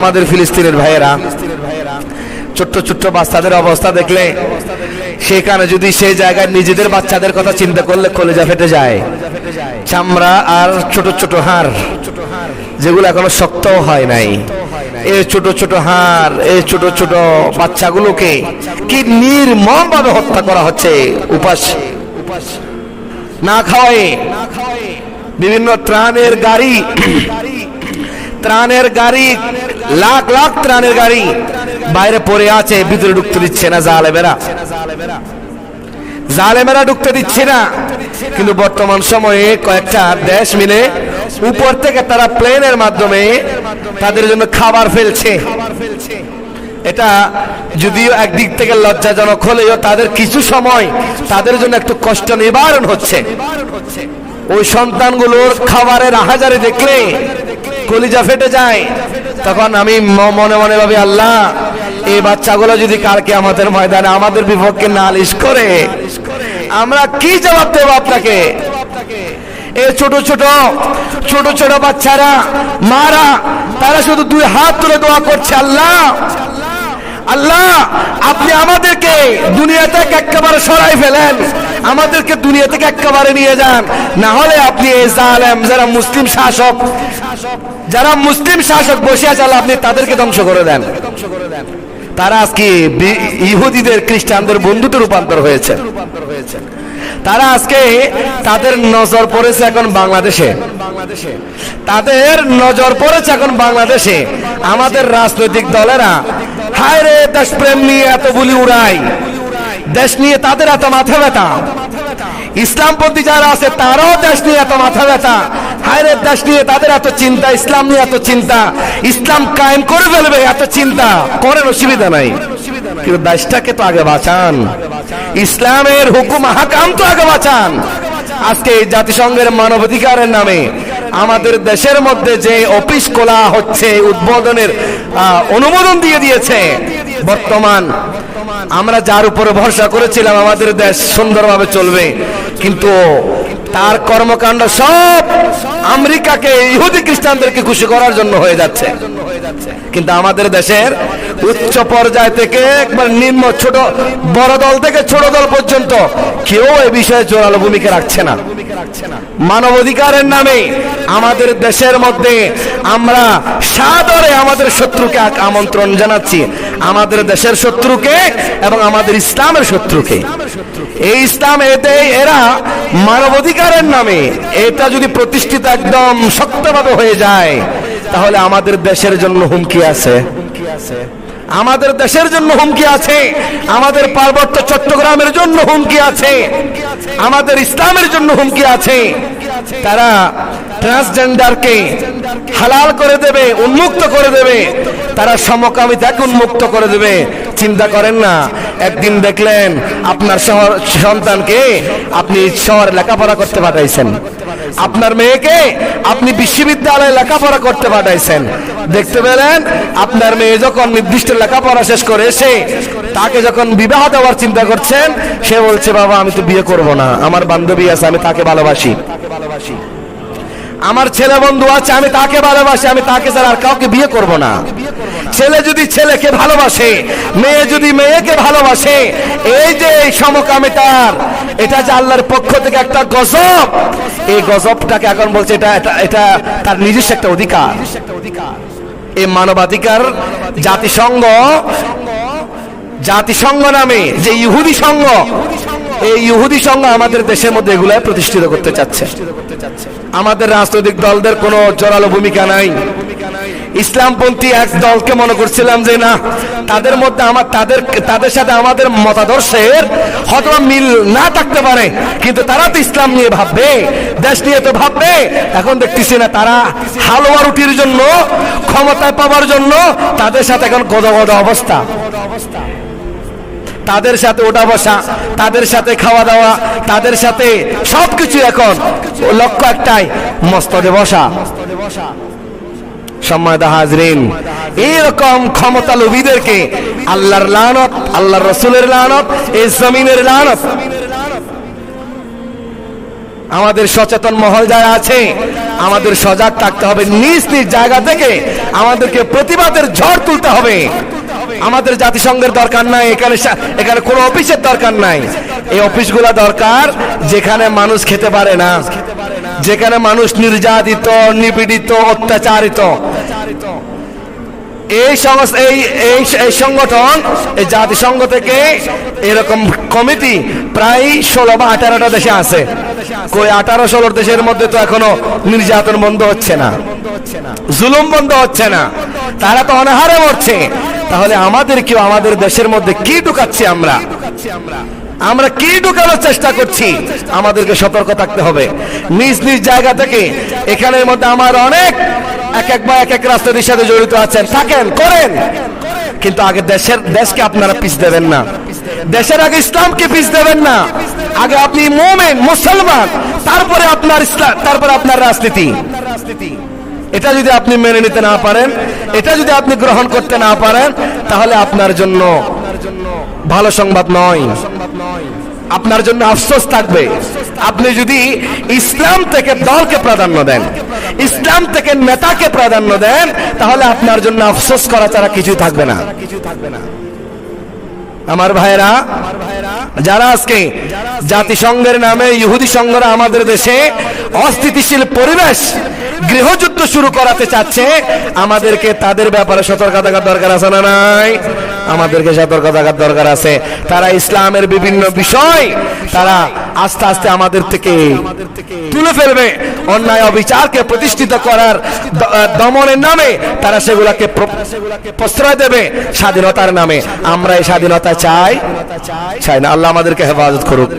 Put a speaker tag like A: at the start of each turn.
A: আমাদের ফিলিস্তিনের ভাইয়েরা, ছোট্ট ছোট্ট বাচ্চাদের অবস্থা দেখলে, সেখানে যদি সেই জায়গায় নিজেদের বাচ্চাদের কথা চিন্তা করলে কলেজা ফেটে যায়। চামড়া আর ছোট ছোট হাড়, যেগুলো এখনও শক্ত হয় নাই। এই ছোট ছোট হাড় এই ছোট ছোট বাচ্চাগুলোকে কি নির্মম ভাবে হত্যা করা হচ্ছে? উপাস, না খাওয়াই বিভিন্ন ত্রাণের গাড়ি ত্রাণের গাড়ি, লাখ লাখ ত্রাণের গাড়ি বাইরে পড়ে আছে, ভিতরে ঢুকতে দিচ্ছে না জালেমেরা। জালেমেরা ঢুকতে দিচ্ছে না। কিন্তু বর্তমান সময়ে কয়েকটা দেশ মিলে উপর থেকে তারা প্লেনের মাধ্যমে তাদের জন্য খাবার ফেলছে। এটা যদিও একদিক থেকে লজ্জাজনক হলেও তাদের কিছু সময় তাদের জন্য একটু কষ্ট নিবারণ হচ্ছে। ওই সন্তানগুলোর খাবারের আহাজারে দেখলে কলিজা ফেটে যায়, তখন আমি মনে মনে ভাবি, আল্লাহ, এই বাচ্চাগুলো যদি কালকে আমাদের ময়দানে আমাদের বিপক্ষে নালিশ করে, আমরা কি জবাব দেবো আপনাকে? এই ছোট ছোট ছোট ছোট বাচ্চারা, মারা, তারা শুধু দুই হাত তুলে দোয়া করছে, আল্লাহ আল্লাহ, আপনি আমাদেরকে দুনিয়া থেকে একেবারে সরাই ফেলেন, আমাদেরকে দুনিয়া থেকে একেবারে নিয়ে যান, না হলে আপনি এই জালেম, যারা মুসলিম শাসক যারা মুসলিম শাসক বসে আছে আপনি তাদেরকে ধ্বংস করে দেন। তারা আজকে ইহুদিদের খ্রিস্টানদের বন্ধুতে রূপান্তর হয়েছে। তারা আজকে তাদের নজর পড়েছে এখন বাংলাদেশে। তাদের নজর পড়েছে এখন বাংলাদেশে। আমাদের রাজনৈতিক দলেরা, হায় রে, দেশপ্রেম নিয়ে এত বুলি উড়াই। দেশ নিয়ে তাদের এত মাথা ব্যথা। ইসলামপন্থী যারা আছে, তারাও দেশ নিয়ে এত মাথা ব্যথা। হায় রে দেশ নিয়ে তাদের এত চিন্তা, ইসলাম নিয়ে এত চিন্তা। ইসলাম কায়েম করে ফেলবে এত চিন্তা। করেন, অসুবিধা নাই। কিন্তু দেশটাকে তো আগে বাঁচান। ইসলামের হুকুম হাকাম তো আগে বাঁচান। আজকে জাতিসংঘের মানবাধিকারের নামে আমাদের দেশের মধ্যে যে অফিস খোলা হচ্ছে উদ্বোধনের অনুমোদন দিয়ে দিয়েছে। বর্তমান আমরা যার উপরে ভরসা করেছিলাম, আমাদের দেশ সুন্দরভাবে চলবে। কিন্তু তার কর্মকাণ্ড সব আমেরিকাকে, ইহুদি খ্রিস্টানদেরকে খুশি করার জন্য হয়ে যাচ্ছে। কিন্তু আমাদের দেশের উচ্চ পর্যায় থেকে একবার নিম্ন ছোট, বড় দল থেকে ছোট দল পর্যন্ত কেউ এ বিষয়ে জোরালো ভূমিকা রাখছে না। মানবাধিকারের নামে আমাদের দেশের মধ্যে আমরা সাদরে আমাদের শত্রুকে আমন্ত্রণ জানাচ্ছি। আমাদের দেশের শত্রুকে এবং আমাদের ইসলামের শত্রুকে। এই ইসলাম এতে এরা মানবাধিকারের নামে এটা যদি প্রতিষ্ঠিত একদম শক্তভাবে হয়ে যায়, তাহলে আমাদের দেশের জন্য হুমকি আছে। আমাদের দেশের জন্য হুমকি আছে। আমাদের পার্বত্য চট্টগ্রামের জন্য হুমকি আছে। আমাদের ইসলামের জন্য হুমকি আছে। তারা ট্রান্সজেন্ডারকে হালাল করে দেবে, উন্মুক্ত করে দেবে। তারা সমকামিতাকে উন্মুক্ত করে দেবে। চিন্তা করেন না। একদিন দেখলেন আপনার শহর সন্তানকে আপনি শহরে লেখাপড়া করতে পাঠাইছেন। আপনার মেয়েকে আপনি বিশ্ববিদ্যালয়ে লেখাপড়া করতে পাঠাইছেন। দেখতে পেলেন আপনার মেয়ে যখন নির্দিষ্ট লেখাপড়া শেষ করে এসে তাকে যখন বিবাহ দেওয়ার চিন্তা করছেন, সে বলছে, বাবা, আমি তো বিয়ে করব না। আমার বান্ধবী আছে, আমি তাকে ভালোবাসি। আমার ছেলে বন্ধু আছে, আমি তাকে ভালোবাসি, আমি তাকে ছাড়া আর কাউকে বিয়ে করব না। ছেলে যদি ছেলেকে ভালোবাসে, মেয়ে যদি মেয়েকে ভালোবাসে, এই যে এই সমকামিতার, এটা যে আল্লাহর পক্ষ থেকে একটা গজব, এই গজবটাকে এখন বলছে এটা এটা এটা তার নিজস্ব একটা অধিকার। এই মানবাধিকার জাতিসংঘ জাতিসংঘ নামে যে ইহুদি সংঘ এই ইহুদি সংঘ আমাদের দেশের মধ্যে এগুলো প্রতিষ্ঠিত করতে চাচ্ছে। আমাদের রাজনৈতিক দলদের কোনো জোরালো ভূমিকা নাই। ইসলামপন্থী এক দলকে মনে করছিলাম যে, না, তাদের মধ্যে আমার, তাদের তাদের সাথে আমাদের মতাদর্শের হয়তো মিল না থাকতে পারে। কিন্তু তারা তো ইসলাম নিয়ে ভাববে, দেশ নিয়ে তো ভাববে। এখন দেখতেছি না, তারা হালুয়া রুটির জন্য, ক্ষমতায় পাওয়ার জন্য তাদের সাথে এখন গদগদ গদা অবস্থা। তাদের সাথে ওঠা বসা, তাদের সাথে খাওয়া দাওয়া, তাদের সাথে সবকিছু এখন লক্ষ্য একটাই, মস্তদে বসা। সম্মানিত হাজরিন এইরকম ক্ষমতা লোভীদেরকে আল্লাহর লানত, আল্লাহর রসুলের লানত, এই জমিনের লানত। আমাদের সচেতন মহল যারা আছে, আমাদের সজাগ থাকতে হবে, নিজ নিজ জায়গা থেকে আমাদেরকে প্রতিবাদের ঝড় তুলতে হবে। আমাদের জাতিসংঘের দরকার নাই, এখানে এখানে কোনো অফিসের দরকার নাই। এই অফিসগুলা দরকার যেখানে মানুষ খেতে পারে না, যেখানে মানুষ নির্যাতিত, নিপীড়িত, অত্যাচারিত। এই এই এই সংগঠন, এই জাতিসংঘ থেকে এরকম কমিটি প্রায় ষোলো বা আঠারোটা দেশে আছে। কই আঠারো ষোলো দেশের মধ্যে তো এখনও নির্যাতন বন্ধ হচ্ছে না। জুলুম বন্ধ হচ্ছে না। তারা তো অনাহারে মরছে। তাহলে আমাদের কেউ আমাদের দেশের মধ্যে কি ঢুকাচ্ছি আমরা? আমরা কি ঢুকানোর চেষ্টা করছি? আমাদেরকে সতর্ক থাকতে হবে। নিজ নিজ জায়গা থেকে এখানের মধ্যে আমার অনেক, এক এক বা এক এক রাস্তাটির সাথে জড়িত আছেন। থাকেন, করেন। কিন্তু আগে দেশের, দেশকে আপনারা পিস দেবেন না। দেশের আগে ইসলামকে পিস দেবেন না। আগে আপনি মোমেন, মুসলমান, তারপরে আপনার ইসলাম, তারপরে আপনার রাজনীতি। এটা যদি আপনি মেনে নিতে না পারেন, এটা যদি আপনি গ্রহণ করতে না পারেন, তাহলে আপনার জন্য ভালো সংবাদ নয়। আপনার জন্য আফসোস থাকবে। আপনি যদি ইসলাম থেকে দলকে প্রাধান্য দেন, ইসলাম থেকে নেতাকে প্রাধান্য দেন, তাহলে আপনার জন্য আফসোস করা ছাড়া কিছুই থাকবে না। আমার ভাইরা যারা আজকে জাতিসংঘের নামে, ইহুদি সংঘরা আমাদের দেশে অস্থিতিশীল পরিবেশ, গৃহযুদ্ধ শুরু করাতে চাচ্ছে, আমাদেরকে তাদের ব্যাপারে সতর্ক থাকার দরকার আছে না নাই? আমাদেরকে সতর্ক থাকার দরকার আছে। তারা ইসলামের বিভিন্ন বিষয়, তারা আস্তে আস্তে আমাদের থেকে তুলে ফেলবে। অন্যায় অবিচারকে প্রতিষ্ঠিত করার দমনের নামে তারা সেগুলাকে প্র- প্রশ্রয় দেবে স্বাধীনতার নামে। আমরা এই স্বাধীনতা চাই। চাই না, আল্লাহ আমাদেরকে হেফাজত করুক।